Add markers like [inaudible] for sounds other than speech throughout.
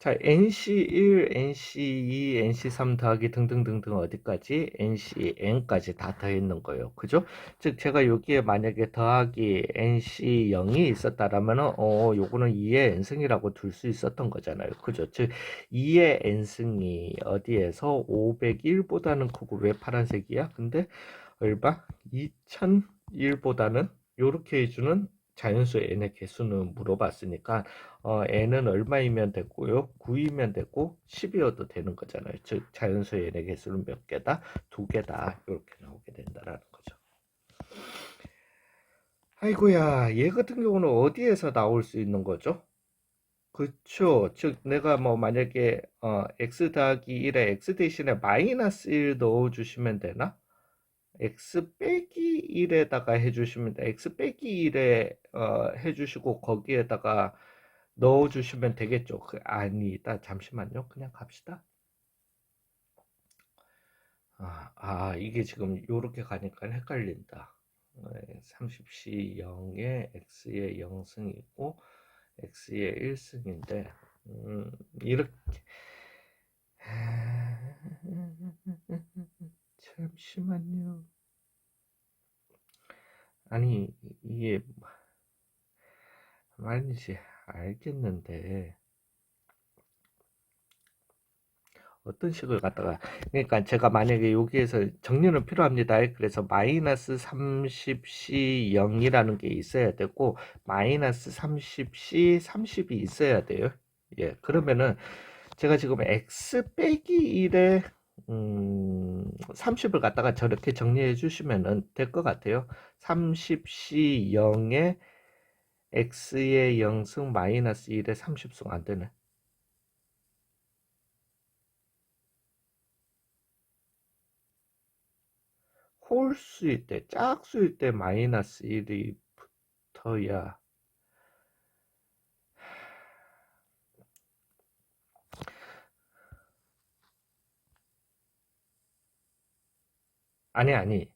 자, NC1, NC2, NC3 더하기 등등등등 어디까지? NCN까지 다 더있는 거예요. 그죠? 즉, 제가 여기에 만약에 더하기 NC0이 있었다라면은, 어, 요거는 2의 n승이라고 둘 수 있었던 거잖아요. 그죠? 즉, 2의 n승이 어디에서 501보다는 크고, 왜 파란색이야? 근데, 얼마? 2001보다는 요렇게 해주는 자연수 n의 개수는 물어봤으니까 어, n은 얼마이면 됐고요 9이면 됐고 10이어도 되는 거잖아요 즉 자연수 n의 개수는 몇 개다? 두 개다 이렇게 나오게 된다라는 거죠 아이고야 얘 같은 경우는 어디에서 나올 수 있는 거죠? 그쵸 즉 내가 뭐 만약에 어, x 더하기 1에 x 대신에 마이너스 1 넣어 주시면 되나? X 빼기 1에다가 해주시면 돼. x 빼기 1에 어, 해주시고 거기에다가 넣어주시면 되겠죠. 그, 아니다. 잠시만요. 그냥 갑시다. 아, 아 이게 지금 요렇게 가니까 헷갈린다. 30C 0에 x의 0승이고 x의 1승인데 음, 이렇게 잠시만요. 아니, 이게 말인지 알겠는데 어떤 식을 갖다가 그러니까 제가 만약에 여기에서 정리는 필요합니다. 그래서 마이너스 30C 0이라는 게 있어야 되고 마이너스 30C 30이 있어야 돼요. 예, 그러면은 제가 지금 x 빼기 1에 음, 30을 갖다가 저렇게 정리해 주시면 될 것 같아요. 30C 0에 x의 0승 마이너스 1에 30승 안 되네. 홀수일 때, 짝수일 때 마이너스 1이 붙어야 아니 아니.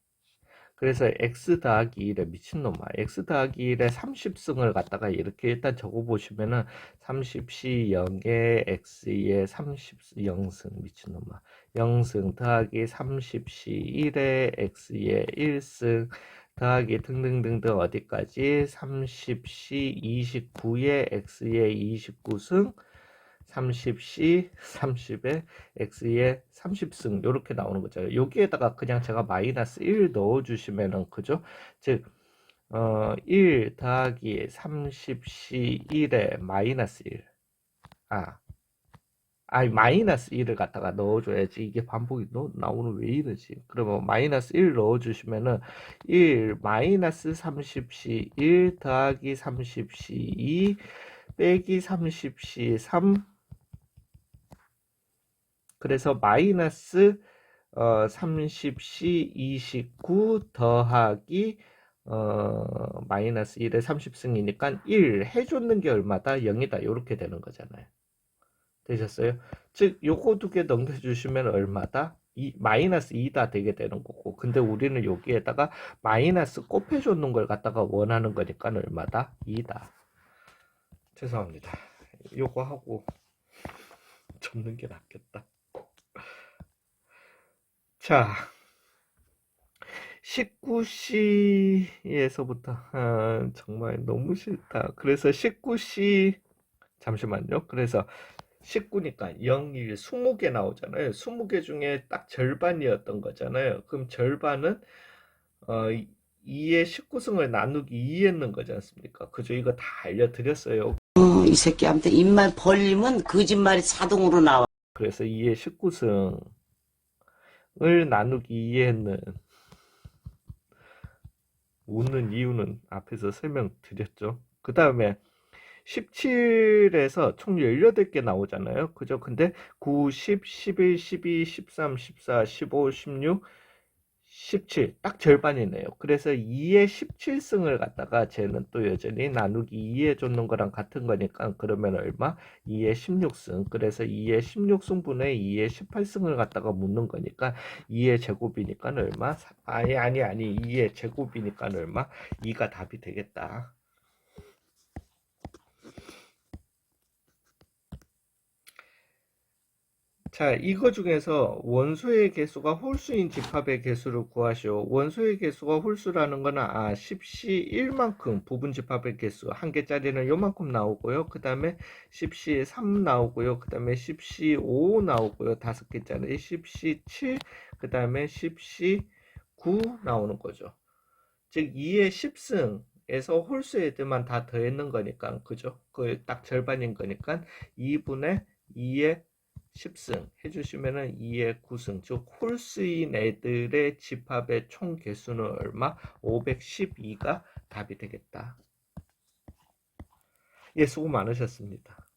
그래서 x 더하기 1에 미친놈아. X 더하기 1에 30승을 갖다가 이렇게 일단 적어 보시면은 30c 0에 x에 30 0승 미친놈아. 0승 더하기 30c 1에 x에 1승 더하기 등등등등 어디까지? 30c 29에 x에 29승 30C, 30에 X에 30승 이렇게 나오는 거죠. 여기에다가 그냥 제가 마이너스 1 넣어주시면은 그죠? 즉 어, 1 더하기 30C 1에 마이너스 1. 아, 아니 마이너스 1을 갖다가 넣어줘야지 이게 반복이 너, 나오는 왜 이러지? 그러면 마이너스 1 넣어주시면은 1 마이너스 30C 1 더하기 30C 2 빼기 30C 3 그래서 마이너스 어, 30C 29 더하기 어, 마이너스 1에 30승이니까 1 해줬는 게 얼마다? 0이다. 이렇게 되는 거잖아요. 되셨어요? 즉 요거 두 개 넘겨주시면 얼마다? 이, 마이너스 2다 되게 되는 거고 근데 우리는 여기에다가 마이너스 곱해줬는 걸 갖다가 원하는 거니까 얼마다? 2다. 죄송합니다. 요거 하고 [laughs] 접는 게 낫겠다. 자, 19C에서부터 아, 정말 너무 싫다. 그래서 19C 잠시만요. 그래서 19니까 0, 1, 20개 나오잖아요. 20개 중에 딱 절반이었던 거잖아요. 그럼 절반은 어, 2의 19승을 나누기 2했는 거지 않습니까? 그죠? 이거 다 알려드렸어요. 어, 이 새끼한테 입만 벌리면 거짓말이 자동으로 나와. 그래서 2의 19승 을 나누기 2했는 웃는 이유는 앞에서 설명드렸죠. 그 다음에 17에서 총 18개 나오잖아요. 그죠? 근데 9, 10, 11, 12, 13, 14, 15, 16, 17. 딱 절반이네요. 그래서 2의 17승을 갖다가 쟤는 또 여전히 나누기 2해 줬는 거랑 같은 거니까 그러면 얼마? 2의 16승. 그래서 2의 16승분의 2의 18승을 갖다가 묻는 거니까 2의 제곱이니까 얼마? 아니 아니 아니 2의 제곱이니까 얼마? 2가 답이 되겠다. 자, 이거 중에서 원소의 개수가 홀수인 집합의 개수를 구하시오. 원소의 개수가 홀수라는 거는 아, 10시 1만큼 부분 집합의 개수 한 개짜리는 요만큼 나오고요. 그 다음에 10시 3 나오고요. 그 다음에 10시 5 나오고요. 다섯 개짜리 10시 7, 그 다음에 10시 9 나오는 거죠. 즉 2의 10승 에서 홀수 애들만 다 더했는 거니까 그죠? 그 딱 절반인 거니까 2분의 2의 10승 해주시면은 2의 9승 즉 홀수인 애들의 집합의 총 개수는 얼마? 512가 답이 되겠다. 예, 수고 많으셨습니다.